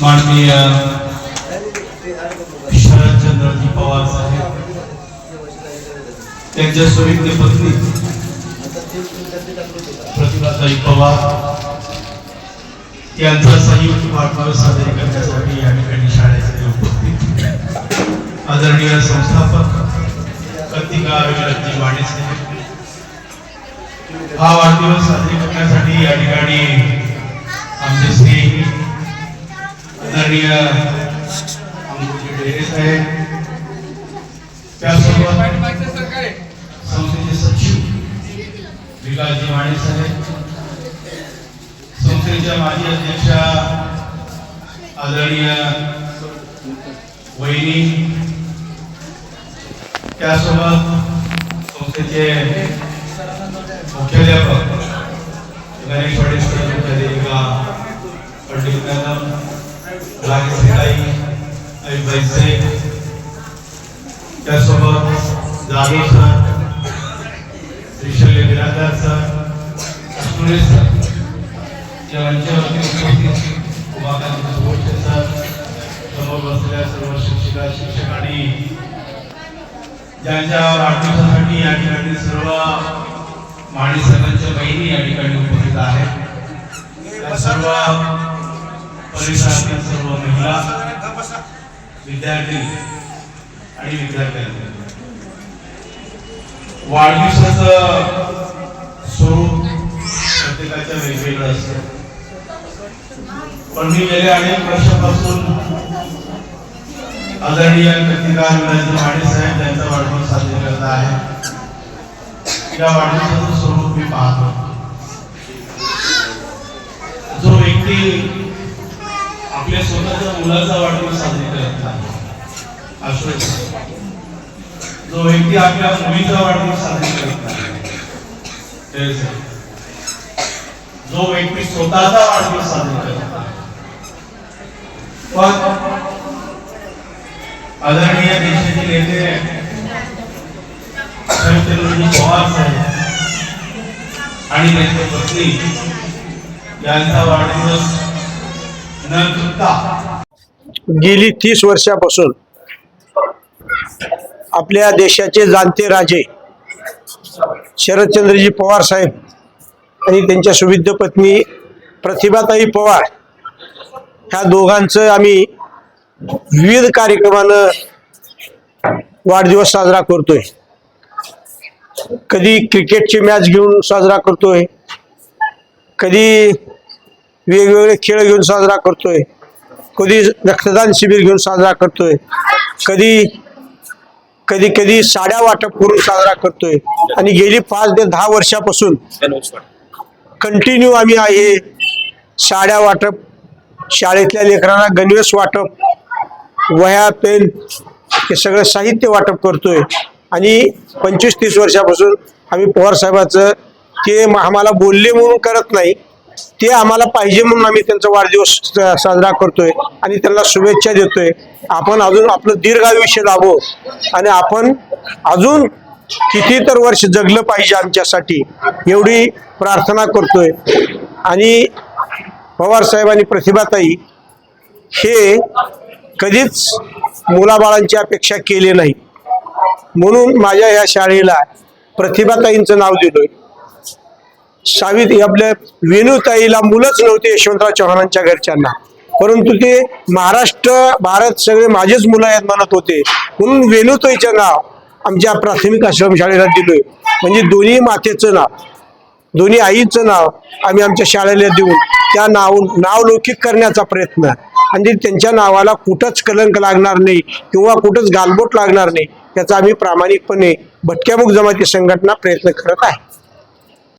माननीय शरदचंद्रजी पवार साहेब त्यांच्या सुविद्य पत्नी प्रतिभाताई पवार यांचा संयुक्त वाढदिवस साजरे करण्यासाठी या ठिकाणी शाळेचे उपस्थित आदरणीय संस्थापक प्रतिका विलासजी वाणी साहेब हा वाढदिवस साजरे करण्यासाठी या ठिकाणी आमचे स्नेही आदरणीय साहेब त्यासोबत संस्थेचे सचिव विकासजी माने साहेब संस्थेच्या माजी अध्यक्षा आदरणीय वहिनी त्यासोबत संस्थेचे मुख्याध्यापक गणेश वडेश्वर मॅडम रागेश्रीताई अयुबाई साहेब त्यासोबत जाधव सर त्रिशल्य बिरादार सर सुरेश सर मंचावरती उपस्थित उभाकांचे सुभोषे सर समोर बसलेल्या सर्व शिक्षिका शिक्षक आणि ज्यांच्या वाढदिवसासाठी या ठिकाणी सर्व माणी सरांच्या बहिणी या ठिकाणी उपस्थित आहेत सर्व परिसरातील सर्व महिला विद्यार्थी आणि विद्यार्थ्यांना. वाढदिवसाच स्वरूप प्रत्येकाच्या वेगवेगळं असत. पण मी गेल्या अनेक वर्षापासून आदरणीय प्रतिकार विलासजी माने साहेब यांचा वाढदिवस साजरा करत आहे. या वाढदिवसाचं स्वरूप मी पाहतो. जो व्यक्ती आपल्या स्वतःच्या मुलाचा वाढदिवस साजरी करत नाही अशोक जो व्यक्ती आपल्या मुलीचा वाढदिवस साजरी करत नाही जो व्यक्ती स्वतःचा वाढदिवस साजरी करत नाही पण आदरणीय देशाचे नेते पवार साहेब आणि त्यांच्या पत्नी यांचा वाढदिवस न चुकता गेली तीस वर्षापासून आपल्या देशाचे जाणते राजे शरदचंद्रजी पवार साहेब आणि त्यांच्या सुविद्य पत्नी प्रतिभाताई पवार ह्या दोघांचं आम्ही विविध कार्यक्रमानं वाढदिवस साजरा करतोय. कधी क्रिकेटची मॅच घेऊन साजरा करतोय. कधी वेगवेगळे खेळ घेऊन साजरा करतोय. कधी रक्तदान शिबिर घेऊन साजरा करतोय. कधी कधी कधी साड्या वाटप करून साजरा करतोय. आणि गेली पाच ते दहा वर्षापासून कंटिन्यू आम्ही आहे. साड्या वाटप शाळेतल्या लेकरांना गणवेश वाटप वह्या पेन हे सगळं साहित्य वाटप करतोय. आणि पंचवीस तीस वर्षापासून आम्ही पवार साहेबाचं ते आम्हाला बोलले म्हणून करत नाही. ते आम्हाला पाहिजे म्हणून आम्ही त्यांचा वाढदिवस स- साजरा करतोय आणि त्यांना शुभेच्छा देतोय. आपण अजून आपलं दीर्घ आयुष्य लाभो आणि आपण अजून किती तर वर्ष जगलं पाहिजे आमच्यासाठी एवढी प्रार्थना करतोय. आणि पवार साहेब आणि प्रतिभाताई हे कधीच मुलाबाळांची अपेक्षा केली नाही. म्हणून माझ्या या शाळेला प्रतिभाताईंचं नाव दिलोय. सावित्री आपल्या वेणुताईला मुलंच नव्हते यशवंतराव चव्हाणांच्या घरच्यांना. परंतु ते महाराष्ट्र भारत सगळे माझेच मुलं आहेत म्हणत होते. म्हणून वेणुताईचं नाव आमच्या प्राथमिक आश्रमशाळेला दिलोय. म्हणजे दोन्ही मातेचं नाव दोन्ही आईचं नाव आम्ही आमच्या शाळेला देऊन त्या नाव नावलौकिक करण्याचा प्रयत्न. आणि त्यांच्या नावाला कुठंच कलंक लागणार नाही किंवा कुठंच गालबोट लागणार नाही याचा आम्ही प्रामाणिकपणे भटक्यामुख जमाती संघटना प्रयत्न करत आहे.